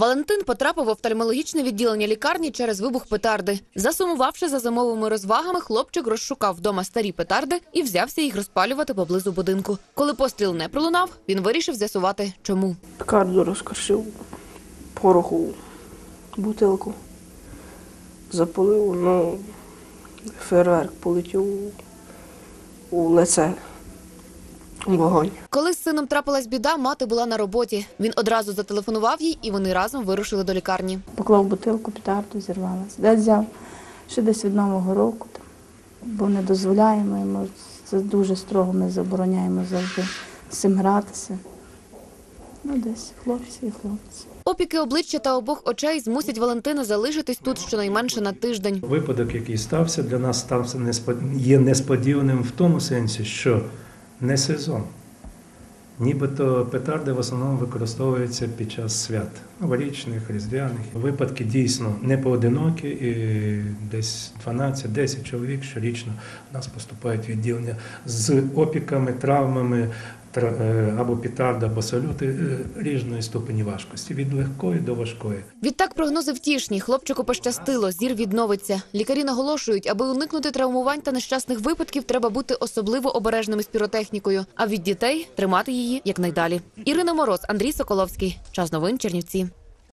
Валентин потрапив в офтальмологічне відділення лікарні через вибух петарди. Засумувавши за зимовими розвагами, хлопчик розшукав вдома старі петарди і взявся їх розпалювати поблизу будинку. Коли постріл не пролунав, він вирішив з'ясувати, чому. Пекарду розкришив пороху бутилку. Запалив, ну, фейерверк полетів у лице вогонь. Коли з сином трапилась біда, мати була на роботі. Він одразу зателефонував їй, і вони разом вирушили до лікарні. Поклав бутилку, петарду, зірвалася. Де взяв? Ще десь від Нового року, бо не дозволяємо йому. Це дуже строго ми забороняємо завжди з цим гратися. Ну, десь хлопці і хлопці. Опіки обличчя та обох очей змусять Валентина залишитись тут щонайменше на тиждень. Випадок, який стався, для нас стався є несподіваним в тому сенсі, що не сезон. Нібито петарди в основному використовуються під час свят новорічних, різдвяних. Випадки дійсно не поодинокі, і десь 12-10 чоловік щорічно у нас поступають відділення з опіками, травмами тра- або пітарда, або салюти е, різної ступені важкості, від легкої до важкої. Відтак прогнози втішні. Хлопчику пощастило, зір відновиться. Лікарі наголошують, аби уникнути травмувань та нещасних випадків, треба бути особливо обережними з піротехнікою. А від дітей тримати її якнайдалі. Ірина Мороз, Андрій Соколовський. Час новин Чернівці.